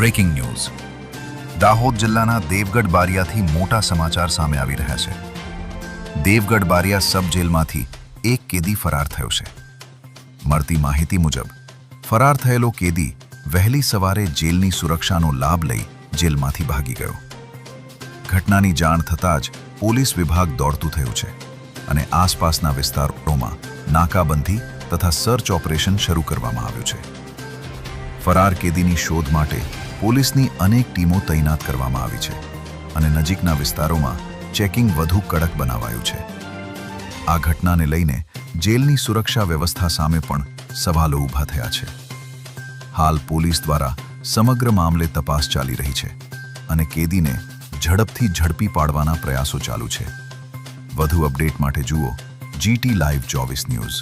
Breaking news Dahod જિલ્લાના દેવગઢ બારિયાથી મોટા સમાચાર સામે આવી રહ્યા છે. દેવગઢ બારિયા સબ જેલમાંથી એક કેદી ફરાર થયો છે. મળતી માહિતી મુજબ, ફરાર થયેલો કેદી વહેલી સવારે જેલની સુરક્ષાનો લાભ લઈ જેલમાંથી ભાગી ગયો. ઘટનાની જાણ થતાં જ પોલીસ વિભાગ દોડતું થયું છે અને આસપાસના વિસ્તારોમાં નાકાબંધી તથા સર્ચ ઓપરેશન શરૂ કરવામાં આવ્યું છે. ફરાર કેદીની શોધ માટે પોલીસની અનેક ટીમો તૈનાત કરવામાં આવી છે અને નજીકના વિસ્તારોમાં ચેકિંગ વધુ કડક બનાવાયું છે. આ ઘટનાને લઈને જેલની સુરક્ષા વ્યવસ્થા સામે પણ સવાલો ઊભા થયા છે. હાલ પોલીસ દ્વારા સમગ્ર મામલે તપાસ ચાલી રહી છે અને કેદીને ઝડપથી ઝડપી પાડવાના પ્રયાસો ચાલુ છે. વધુ અપડેટ માટે જુઓ જીટી લાઈવ ચોવીસ ન્યૂઝ.